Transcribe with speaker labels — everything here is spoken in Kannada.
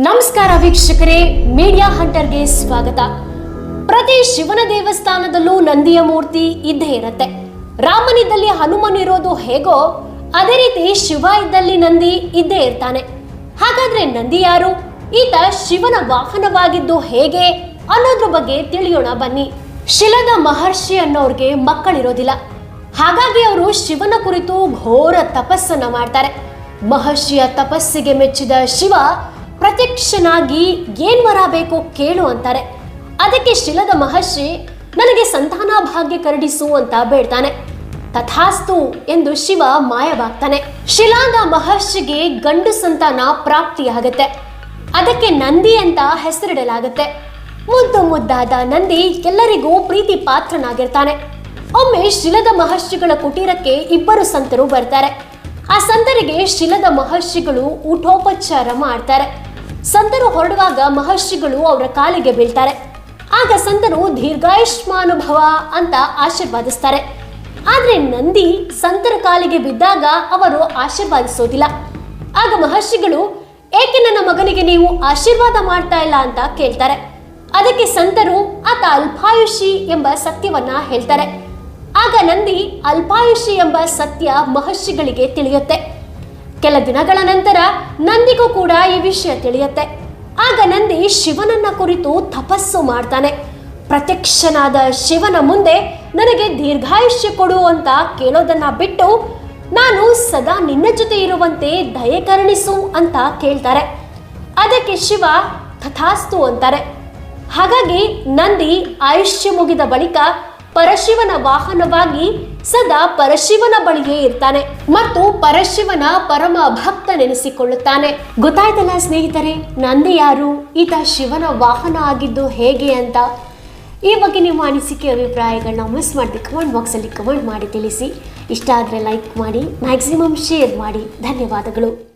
Speaker 1: ನಮಸ್ಕಾರ ವೀಕ್ಷಕರೇ ಮೀಡಿಯಾ ಹಂಟರ್ಗೆ ಸ್ವಾಗತ. ಪ್ರತಿ ಶಿವನ ದೇವಸ್ಥಾನದಲ್ಲೂ ನಂದಿಯ ಮೂರ್ತಿ ಇದ್ದೇ ಇರತ್ತೆ. ರಾಮನಿದ್ದಲ್ಲಿ ಹನುಮನ್ ಇರೋದು ಹೇಗೋ, ಅದೇ ರೀತಿ ಶಿವ ಇದ್ದಲ್ಲಿ ನಂದಿ ಇದ್ದೇ ಇರ್ತಾನೆ. ಹಾಗಾದ್ರೆ ನಂದಿ ಯಾರು? ಈತ ಶಿವನ ವಾಹನವಾಗಿದ್ದು ಹೇಗೆ ಅನ್ನೋದ್ರ ಬಗ್ಗೆ ತಿಳಿಯೋಣ ಬನ್ನಿ. ಶಿಲದ ಮಹರ್ಷಿ ಅನ್ನೋರ್ಗೆ ಮಕ್ಕಳಿರೋದಿಲ್ಲ. ಹಾಗಾಗಿ ಅವರು ಶಿವನ ಕುರಿತು ಘೋರ ತಪಸ್ಸನ್ನ ಮಾಡ್ತಾರೆ. ಮಹರ್ಷಿಯ ತಪಸ್ಸಿಗೆ ಮೆಚ್ಚಿದ ಶಿವ ಪ್ರತ್ಯಕ್ಷನಾಗಿ ಏನ್ ವರ ಬೇಕು ಕೇಳು ಅಂತಾರೆ. ಅದಕ್ಕೆ ಶಿಲದ ಮಹರ್ಷಿ ನನಗೆ ಸಂತಾನ ಭಾಗ್ಯ ಕರಡಿಸು ಅಂತ ಬೇಡ್ತಾನೆ. ತಥಾಸ್ತು ಎಂದು ಶಿವ ಮಾಯವಾಗ್ತಾನೆ. ಶಿಲಾದ ಮಹರ್ಷಿಗೆ ಗಂಡು ಸಂತಾನ ಪ್ರಾಪ್ತಿಯಾಗುತ್ತೆ. ಅದಕ್ಕೆ ನಂದಿ ಅಂತ ಹೆಸರಿಡಲಾಗುತ್ತೆ. ಮುದ್ದು ಮುದ್ದಾದ ನಂದಿ ಎಲ್ಲರಿಗೂ ಪ್ರೀತಿ ಪಾತ್ರನಾಗಿರ್ತಾನೆ. ಒಮ್ಮೆ ಶಿಲದ ಮಹರ್ಷಿಗಳ ಕುಟೀರಕ್ಕೆ ಇಬ್ಬರು ಸಂತರು ಬರ್ತಾರೆ. ಆ ಸಂತರಿಗೆ ಶಿಲದ ಮಹರ್ಷಿಗಳು ಊಟೋಪಚಾರ ಮಾಡ್ತಾರೆ. ಸಂತರು ಹೊರಡುವಾಗ ಮಹರ್ಷಿಗಳು ಅವರ ಕಾಲಿಗೆ ಬೀಳ್ತಾರೆ. ಆಗ ಸಂತರು ದೀರ್ಘಾಯುಷ್ಮಾನುಭವ ಅಂತ ಆಶೀರ್ವಾದಿಸ್ತಾರೆ. ಆದ್ರೆ ನಂದಿ ಸಂತರ ಕಾಲಿಗೆ ಬಿದ್ದಾಗ ಅವರು ಆಶೀರ್ವಾದಿಸೋದಿಲ್ಲ. ಆಗ ಮಹರ್ಷಿಗಳು, ಏಕೆ ನನ್ನ ಮಗನಿಗೆ ನೀವು ಆಶೀರ್ವಾದ ಮಾಡ್ತಾ ಇಲ್ಲ? ಅಂತ ಕೇಳ್ತಾರೆ. ಅದಕ್ಕೆ ಸಂತರು, ಆತ ಅಲ್ಪಾಯುಷಿ ಎಂಬ ಸತ್ಯವನ್ನ ಹೇಳ್ತಾರೆ. ಆಗ ನಂದಿ, ಅಲ್ಪಾಯುಷಿ ಎಂಬ ಸತ್ಯ ಮಹರ್ಷಿಗಳಿಗೆ ತಿಳಿಯುತ್ತೆ. ಕೆಲ ದಿನಗಳ ನಂತರ ನಂದಿಗೂ ಕೂಡ ಈ ವಿಷಯ ತಿಳಿಯತ್ತೆ. ಆಗ ನಂದಿ ಶಿವನನ್ನ ಕುರಿತು ತಪಸ್ಸು ಮಾಡ್ತಾನೆ. ಪ್ರತ್ಯಕ್ಷನಾದ ಶಿವನ ಮುಂದೆ ನನಗೆ ದೀರ್ಘಾಯುಷ್ಯ ಕೊಡು ಅಂತ ಕೇಳೋದನ್ನ ಬಿಟ್ಟು ನಾನು ಸದಾ ನಿನ್ನ ಜೊತೆ ಇರುವಂತೆ ದಯೆ ಕರುಣಿಸು ಅಂತ ಕೇಳ್ತಾರೆ. ಅದಕ್ಕೆ ಶಿವ ತಥಾಸ್ತು ಅಂತಾರೆ. ಹಾಗಾಗಿ ನಂದಿ ಆಯುಷ್ಯ ಮುಗಿದ ಬಳಿಕ ಪರಶಿವನ ವಾಹನವಾಗಿ ಸದಾ ಪರಶಿವನ ಬಳಿಯೇ ಇರ್ತಾನೆ ಮತ್ತು ಪರಶಿವನ ಪರಮ ಭಕ್ತ ನೆನೆಸಿಕೊಳ್ಳುತ್ತಾನೆ ಗೊತ್ತಾಯ್ತಲ್ಲ ಸ್ನೇಹಿತರೆ, ನಂದಿ ಯಾರು? ಈತ ಶಿವನ ವಾಹನ ಆಗಿದ್ದು ಹೇಗೆ ಅಂತ? ಈ ಬಗ್ಗೆ ನಿಮ್ಮ ಅನಿಸಿಕೆ, ಅಭಿಪ್ರಾಯಗಳನ್ನ ಮಿಸ್ ಮಾಡಿ ಕಮೆಂಟ್ ಬಾಕ್ಸಲ್ಲಿ ಕಮೆಂಟ್ ಮಾಡಿ ತಿಳಿಸಿ. ಇಷ್ಟ ಆದರೆ ಲೈಕ್ ಮಾಡಿ ಮ್ಯಾಕ್ಸಿಮಮ್ ಶೇರ್ ಮಾಡಿ. ಧನ್ಯವಾದಗಳು.